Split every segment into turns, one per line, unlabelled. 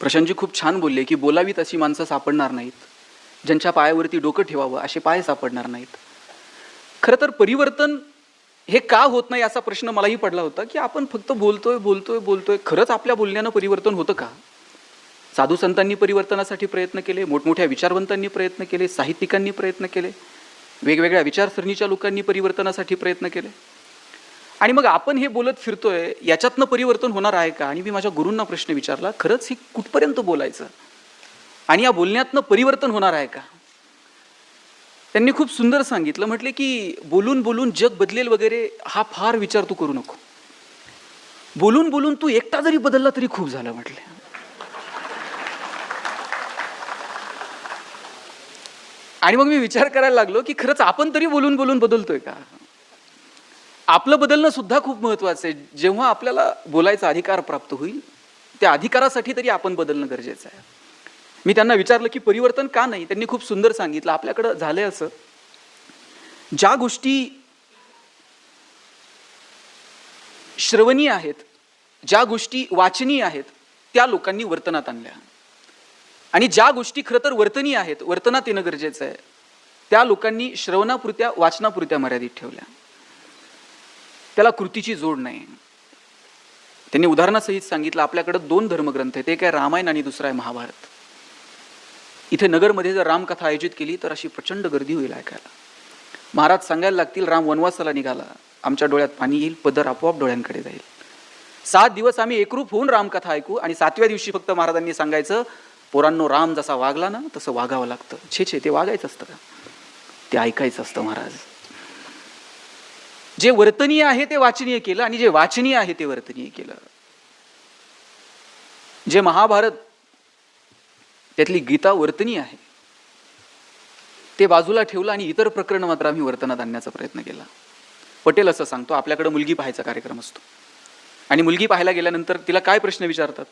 प्रशांतजी खूप छान बोलले की बोलावीत अशी माणसं सापडणार नाहीत. ज्यांच्या पायावरती डोकं ठेवावं असे पाय सापडणार नाहीत. खरं तर परिवर्तन हे का होत नाही असा प्रश्न मलाही पडला होता की आपण फक्त बोलतोय बोलतोय बोलतोय. खरंच आपल्या बोलण्यानं परिवर्तन होतं का? साधू संतांनी परिवर्तनासाठी प्रयत्न केले मोठमोठ्या विचारवंतांनी प्रयत्न केले साहित्यिकांनी प्रयत्न केले वेगवेगळ्या विचारसरणीच्या लोकांनी परिवर्तनासाठी प्रयत्न केले. आणि मग आपण हे बोलत फिरतोय याच्यातनं परिवर्तन होणार आहे का? आणि मी माझ्या गुरूंना प्रश्न विचारला खरंच हे कुठपर्यंत बोलायचं? आणि या बोलण्यातनं परिवर्तन होणार आहे का? त्यांनी खूप सुंदर सांगितलं म्हटले की बोलून बोलून जग बदलेल वगैरे हा फार विचार तू करू नको. बोलून बोलून तू एकटा जरी बदलला तरी खूप झालं म्हटले. आणि मग मी विचार करायला लागलो की खरंच आपण तरी बोलून बोलून बदलतोय का? आपलं बदलणं सुद्धा खूप महत्वाचं आहे. जेव्हा आपल्याला बोलायचा अधिकार प्राप्त होईल त्या अधिकारासाठी तरी आपण बदलणं गरजेचं आहे. मी त्यांना विचारलं की परिवर्तन का नाही? त्यांनी खूप सुंदर सांगितलं. आपल्याकडं झालंय असं. ज्या गोष्टी श्रवणीय आहेत ज्या गोष्टी वाचनीय आहेत त्या लोकांनी वर्तनात आणल्या. आणि ज्या गोष्टी खरं तर वर्तनीय आहेत वर्तनात येणं गरजेचं आहे त्या लोकांनी श्रवणापुरत्या वाचनापुरत्या मर्यादित ठेवल्या. त्याला कृतीची जोड नाही. त्यांनी उदाहरणासहित सांगितलं आपल्याकडे दोन धर्मग्रंथ आहेत. एक आहे रामायण आणि दुसरा आहे महाभारत. इथे नगरमध्ये जर रामकथा आयोजित केली तर अशी प्रचंड गर्दी होईल ऐकायला. महाराज सांगायला लागतील राम वनवासाला निघाला. आमच्या डोळ्यात पाणी येईल पदर आपोआप डोळ्यांकडे जाईल. सात दिवस आम्ही एकरूप होऊन रामकथा ऐकू आणि सातव्या दिवशी फक्त महाराजांनी सांगायचं पोरांनो राम जसा वागला ना तसं वागावं लागतं. छे छे ते वागायचं असतं का? ते ऐकायचं असतं महाराज. जे वर्तनीय आहे ते वाचनीय केलं आणि जे वाचनीय आहे ते वर्तनीय केलं. जे महाभारत त्यातली गीता वर्तनीय आहे ते बाजूला ठेवलं आणि इतर प्रकरण मात्र आम्ही वर्तनात आणण्याचा प्रयत्न केला. पटेल असं सांगतो आपल्याकडे मुलगी पाहायचा कार्यक्रम असतो. आणि मुलगी पाहायला गेल्यानंतर तिला काय प्रश्न विचारतात?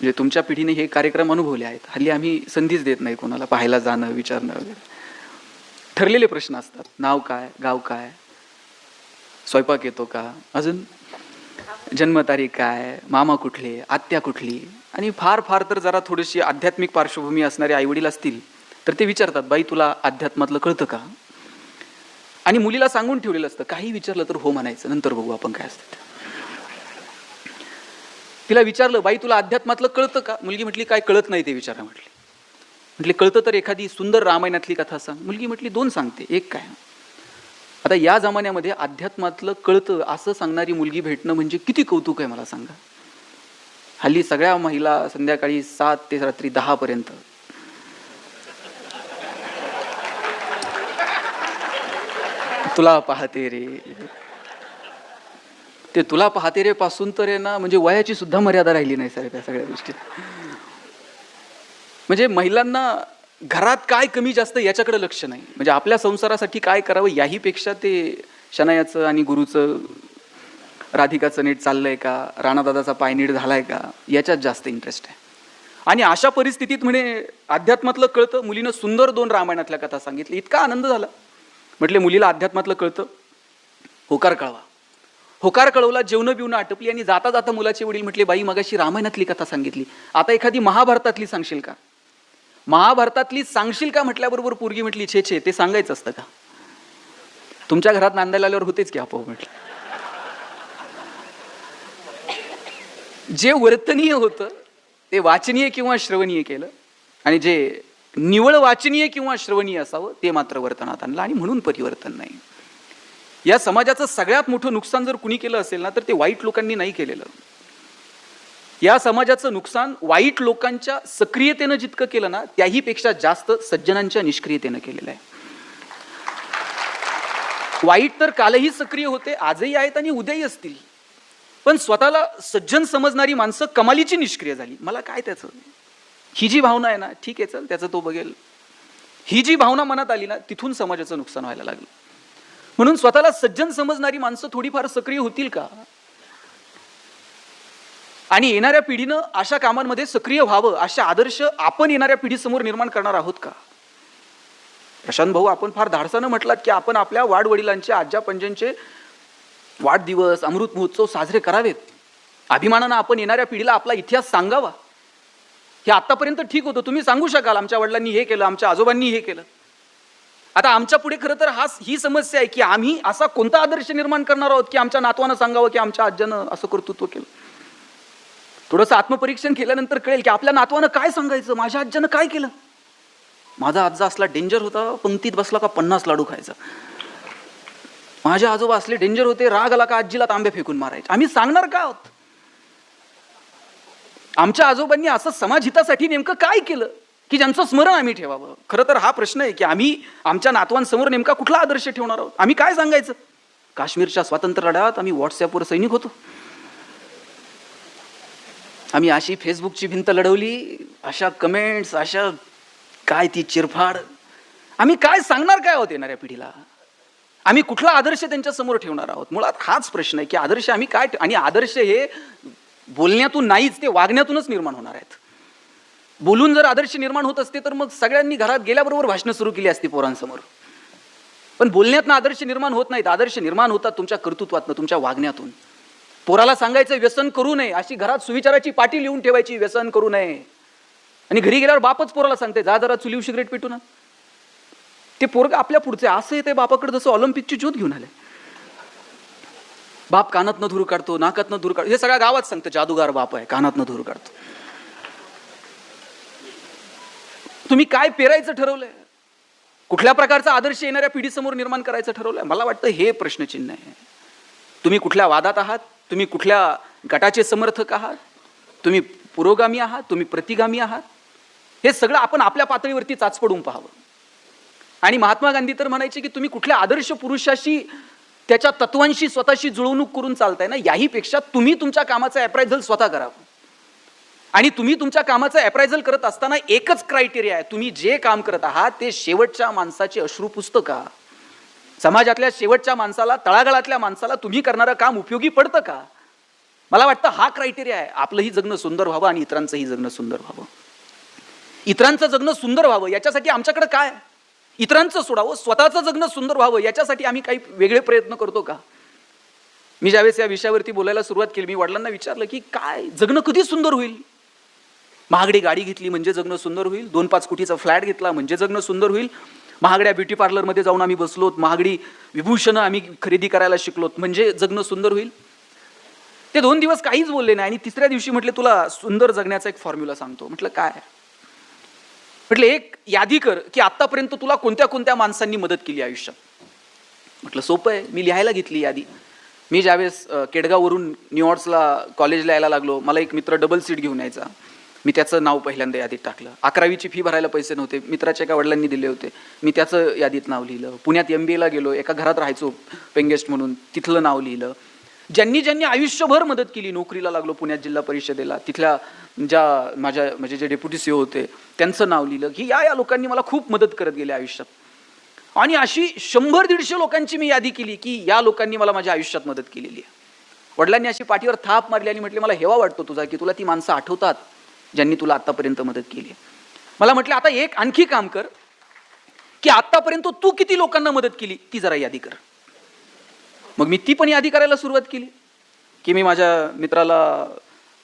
म्हणजे तुमच्या पिढीने हे कार्यक्रम अनुभवले आहेत. हल्ली आम्ही संधीच देत नाही कोणाला पाहायला जाणं विचारणं वगैरे. ठरलेले प्रश्न असतात. नाव काय गाव काय स्वयंपाक येतो का अजून जन्मतारीख काय मामा कुठले आत्या कुठली आणि फार फार तर जरा थोडीशी आध्यात्मिक पार्श्वभूमी असणारे आईवडील असतील तर ते विचारतात बाई तुला अध्यात्मातलं कळतं का? आणि मुलीला सांगून ठेवलेलं असतं काही विचारलं तर हो म्हणायचं नंतर बघू आपण काय असतं तिला विचारलं बाई तुला अध्यात्मातलं कळतं का? मुलगी म्हटली काय कळत नाही ते विचारा म्हटली म्हटले कळतं तर एखादी सुंदर रामायणातली कथा सांग. मुलगी म्हटली दोन सांगते. एक काय? आता या जमान्यामध्ये अध्यात्मातलं कळतं असं सांगणारी मुलगी भेटणं म्हणजे किती कौतुक आहे मला सांगा. हल्ली सगळ्या महिला संध्याकाळी सात ते रात्री दहा पर्यंत. तुला पाहते रे. ते तुला पाहते रे पासून तर आहे ना म्हणजे वयाची सुद्धा मर्यादा राहिली नाही सर त्या सगळ्या गोष्टीत. म्हणजे महिलांना घरात काय कमी जास्त याच्याकडे लक्ष नाही. म्हणजे आपल्या संसारासाठी काय करावं याहीपेक्षा ते शनायाचं आणि गुरुचं राधिकाचं नीट चाललंय का? राणादादाचा पाय नीट झालाय का? याच्यात जास्त इंटरेस्ट आहे. आणि अशा परिस्थितीत म्हणे अध्यात्मातलं कळतं. मुलीनं सुंदर दोन रामायणातल्या कथा सांगितल्या. इतका आनंद झाला. म्हटले मुलीला अध्यात्मातलं कळतं. होकार कळवा. होकार कळवला जेवण बिवणं आटपली आणि जाता जाता मुलाचे वडील म्हटले बाई मगाशी रामायणातली कथा सांगितली. आता एखादी महाभारतातली सांगशील का? महाभारतातली सांगशील का म्हटल्याबरोबर पोरगी म्हटली छे छे ते सांगायचं असतं का? तुमच्या घरात नांदायला आल्यावर होतेच की आपोआप म्हटलं. जे वर्तनीय होतं ते वाचनीय किंवा श्रवणीय केलं आणि जे निवळ वाचनीय किंवा श्रवणीय असावं ते मात्र वर्तनात आणलं आणि म्हणून परिवर्तन नाही. या समाजाचं सगळ्यात मोठं नुकसान जर कुणी केलं असेल ना तर ते वाईट लोकांनी नाही केलेलं. या समाजाचं नुकसान वाईट लोकांच्या सक्रियतेनं जितकं केलं ना त्याहीपेक्षा जास्त सज्जनांच्या निष्क्रियतेनं केलेलं आहे. वाईट तर कालही सक्रिय होते आजही आहेत आणि उद्याही असतील. पण स्वतःला सज्जन समजणारी माणसं कमालीची निष्क्रिय झाली. मला काय त्याचं? ही जी भावना आहे ना ठीक आहे चल त्याचं तो बघेल. ही जी भावना मनात आली ना तिथून समाजाचं नुकसान व्हायला लागलं. म्हणून स्वतःला सज्जन समजणारी माणसं थोडीफार सक्रिय होतील का? आणि येणाऱ्या पिढीनं अशा कामांमध्ये सक्रिय व्हावं अशा आदर्श आपण येणाऱ्या पिढीसमोर निर्माण करणार आहोत का? प्रशांत भाऊ आपण फार धाडसानं म्हटलात की आपण आपल्या वाडवडिलांचे आज्या पंजांचे वाढदिवस अमृत महोत्सव साजरे करावेत. अभिमानानं आपण येणाऱ्या पिढीला आपला इतिहास सांगावा. हे आतापर्यंत ठीक होतं. तुम्ही सांगू शकाल आमच्या वडिलांनी हे केलं आमच्या आजोबांनी हे केलं. आता आमच्या पुढे खरं तर हा ही समस्या आहे की आम्ही असा कोणता आदर्श निर्माण करणार आहोत की आमच्या नातवानं सांगावं की आमच्या आज्यानं असं कर्तृत्व केलं? थोडंसं आत्मपरीक्षण केल्यानंतर कळेल की आपल्या नातवानं काय सांगायचं माझ्या आज्यानं काय केलं? माझा आजा असला डेंजर होता पंक्तीत बसला का पन्नास लाडू खायचा? माझे आजोबा असले डेंजर होते राग आला का आजीला तांबे फेकून मारायचे? आम्ही सांगणार का आहोत? आमच्या आजोबांनी असं समाजहितासाठी नेमकं काय केलं की ज्यांचं स्मरण आम्ही ठेवावं? खरं तर हा प्रश्न आहे की आम्ही आमच्या नातवांसमोर नेमका कुठला आदर्श ठेवणार आहोत? आम्ही काय सांगायचं? काश्मीरच्या स्वातंत्र्य लढ्यात आम्ही व्हॉट्सअपवर सैनिक होतो. आम्ही अशी फेसबुकची भिंत लढवली अशा कमेंट्स अशा काय ती चिरफाड. आम्ही काय सांगणार काय आहोत येणाऱ्या पिढीला? आम्ही कुठला आदर्श त्यांच्यासमोर ठेवणार आहोत? मुळात हाच प्रश्न आहे की आदर्श आम्ही काय आणि आदर्श हे बोलण्यातून नाहीच ते वागण्यातूनच निर्माण होणार आहेत. बोलून जर आदर्श निर्माण होत असते तर मग सगळ्यांनी घरात गेल्याबरोबर भाषणं सुरू केली असती पोरांसमोर. पण बोलण्यातनं आदर्श निर्माण होत नाहीत. आदर्श निर्माण होतात तुमच्या कर्तृत्वातनं तुमच्या वागण्यातून. पोराला सांगायचं व्यसन करू नये. अशी घरात सुविचाराची पाटी लिहून ठेवायची व्यसन करू नये. आणि घरी गेल्यावर बापच पोराला सांगते जा जरा चुलीव सिगरेट पिटू ना. ते पोरग आपल्या पुढचे असं येते बापाकडे जसं ऑलिम्पिकची ज्योत घेऊन आले. बाप कानातनं धूर काढतो नाकातनं धूर काढतो. हे सगळ्या गावात सांगतं जादूगार बाप आहे कानातनं धूर काढतो. तुम्ही काय पेरायचं ठरवलंय? कुठल्या प्रकारचा आदर्श येणाऱ्या पिढीसमोर निर्माण करायचं ठरवलंय? मला वाटतं हे प्रश्नचिन्ह आहे. तुम्ही कुठल्या वादात आहात? तुम्ही कुठल्या गटाचे समर्थक आहात? तुम्ही पुरोगामी आहात? तुम्ही प्रतिगामी आहात? हे सगळं आपण आपल्या पातळीवरती चाचपडून पाहावं. आणि महात्मा गांधी तर म्हणायचे की तुम्ही कुठल्या आदर्श पुरुषाशी त्याच्या तत्वांशी स्वतःशी जुळवणूक करून चालताय ना? याहीपेक्षा तुम्ही तुमच्या कामाचं ॲप्रायझल स्वतः करावं. आणि तुम्ही तुमच्या कामाचं अप्रायझल करत असताना एकच क्रायटेरिया आहे. तुम्ही जे काम करत आहात ते शेवटच्या माणसाचे अश्रू पुस्तक. आहात समाजातल्या शेवटच्या माणसाला तळागाळातल्या माणसाला तुम्ही करणारं काम उपयोगी पडतं का? मला वाटतं हा क्रायटेरिया आहे. आपलंही जगणं सुंदर व्हावं आणि इतरांचंही जगणं सुंदर व्हावं. इतरांचं जगणं सुंदर व्हावं याच्यासाठी आमच्याकडे काय? इतरांचं सोडावं स्वतःचं जगणं सुंदर व्हावं याच्यासाठी आम्ही काही वेगळे प्रयत्न करतो का? मी ज्यावेळेस या विषयावरती बोलायला सुरुवात केली मी वडिलांना विचारलं की काय जगणं कधी सुंदर होईल? महागडी गाडी घेतली म्हणजे जगणं सुंदर होईल. दोन पाच कोटीचा फ्लॅट घेतला म्हणजे जगणं सुंदर होईल. महागड्या ब्युटी पार्लरमध्ये जाऊन आम्ही बसलोत महागडी विभूषणं आम्ही खरेदी करायला शिकलोत. म्हणजे जगणं सुंदर होईल. ते दोन दिवस काहीच बोलले नाही आणि तिसऱ्या दिवशी म्हटले तुला सुंदर जगण्याचा एक फॉर्म्युला सांगतो. म्हटलं काय? म्हटलं एक यादी कर की आतापर्यंत तुला कोणत्या कोणत्या माणसांनी मदत केली आयुष्यात? म्हटलं सोपं आहे. मी लिहायला घेतली यादी. मी ज्यावेळेस अ, केडगाववरून न्यूयॉर्क्सला कॉलेजला यायला लागलो मला एक मित्र डबल सीट घेऊन यायचा. मी त्याचं नाव पहिल्यांदा यादीत टाकलं. अकरावीची फी भरायला पैसे नव्हते. मित्राच्या एका वडिलांनी दिले होते. मी त्याचं यादीत नाव लिहिलं. पुण्यात एम बी एला गेलो. एका घरात राहायचो पेंगेस्ट म्हणून. तिथलं नाव लिहिलं. ज्यांनी ज्यांनी आयुष्यभर मदत केली नोकरीला लागलो पुण्यात जिल्हा परिषदेला. तिथल्या ज्या माझ्या म्हणजे जे डेप्युटी सी होते त्यांचं नाव लिहिलं. की या या लोकांनी मला खूप मदत करत गेले आयुष्यात. आणि अशी शंभर दीडशे लोकांची मी यादी केली की या लोकांनी मला माझ्या आयुष्यात मदत केलेली आहे. वडिलांनी अशी पाठीवर थाप मारली आणि म्हटले मला हेवा वाटतो तुझा की तुला ती माणसं आठवतात. ज्यांनी तुला आतापर्यंत मदत केली मला म्हटलं आता एक आणखी काम कर की आतापर्यंत तू किती लोकांना मदत केली ती जरा यादी कर. मग मी ती पण यादी करायला सुरुवात केली की मी माझ्या मित्राला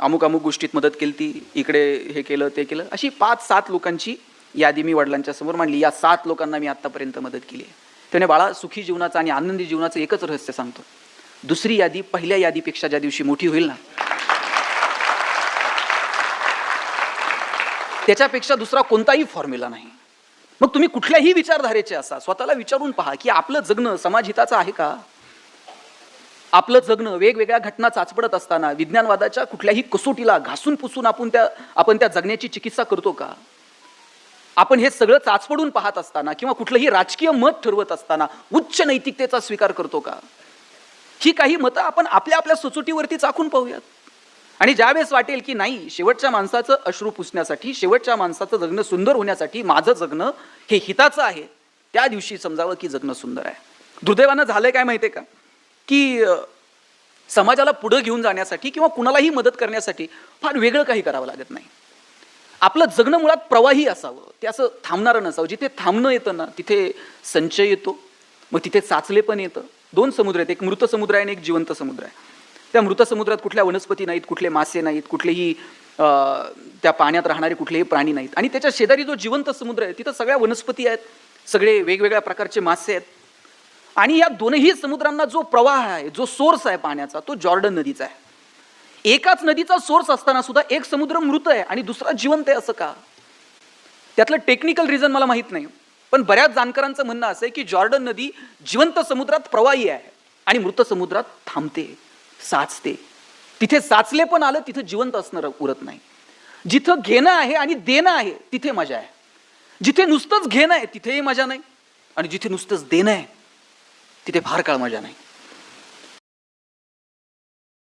अमुक अमुक गोष्टीत मदत केली ती इकडे हे केलं ते केलं. अशी पाच सात लोकांची यादी मी वडिलांच्या समोर मांडली. या सात लोकांना मी आत्तापर्यंत मदत केली आहे. त्याने बाळा सुखी जीवनाचं आणि आनंदी जीवनाचं एकच रहस्य सांगतो. दुसरी यादी पहिल्या यादीपेक्षा ज्या दिवशी मोठी होईल ना त्याच्यापेक्षा दुसरा कोणताही फॉर्म्युला नाही. मग तुम्ही कुठल्याही विचारधारेचे असा स्वतःला विचारून पहा की आपलं जगणं समाजहिताचं आहे का? आपलं जगणं वेगवेगळ्या घटना चाचपडत असताना विज्ञानवादाच्या कुठल्याही कसोटीला घासून पुसून आपण त्या आपण त्या जगण्याची चिकित्सा करतो का? आपण हे सगळं चाचपडून पाहत असताना किंवा कुठलंही राजकीय मत ठरवत असताना उच्च नैतिकतेचा स्वीकार करतो का? ही काही मतं आपण आपल्या आपल्या सुचोटीवरती चाखून पाहूयात. आणि ज्यावेळेस वाटेल की नाही शेवटच्या माणसाचं अश्रू पुसण्यासाठी शेवटच्या माणसाचं जगणं सुंदर होण्यासाठी माझं जगणं हे हिताचं आहे. त्या दिवशी समजावं की जगणं सुंदर आहे. दुर्दैवानं झालंय काय माहितीये का? की समाजाला पुढं घेऊन जाण्यासाठी किंवा कुणालाही मदत करण्यासाठी फार वेगळं काही करावं लागत नाही. आपलं जगणं मुळात प्रवाही असावं. ते असं थांबणारं नसावं. जिथे थांबणं येतं ना तिथे संचय येतो. मग तिथे चाचले पण येतं. दोन समुद्र आहेत. एक मृत समुद्र आहे आणि एक जिवंत समुद्र आहे. त्या मृत समुद्रात कुठल्या वनस्पती नाहीत कुठले मासे नाहीत कुठलेही त्या पाण्यात राहणारे कुठलेही प्राणी नाहीत. आणि त्याच्या शेजारी जो जिवंत समुद्र आहे तिथं सगळ्या वनस्पती आहेत सगळे वेगवेगळ्या प्रकारचे मासे आहेत. आणि या दोनही समुद्रांना जो प्रवाह आहे जो सोर्स आहे पाण्याचा तो जॉर्डन नदीचा आहे. एकाच नदीचा सोर्स असताना सुद्धा एक समुद्र मृत आहे आणि दुसरा जिवंत आहे असं का? त्यातलं टेक्निकल रिझन मला माहीत नाही. पण बऱ्याच जाणकारांचं म्हणणं असं आहे की जॉर्डन नदी जिवंत समुद्रात प्रवाही आहे आणि मृत समुद्रात थांबते. साचते. तिथे साचले पण आलं तिथं जिवंत असणं उरत नाही. जिथं घेणं आहे आणि देणं आहे तिथे मजा आहे. जिथे नुसतंच घेणं आहे तिथेही मजा नाही. आणि जिथे नुसतंच देणं आहे तिथे फार काळ मजा नाही.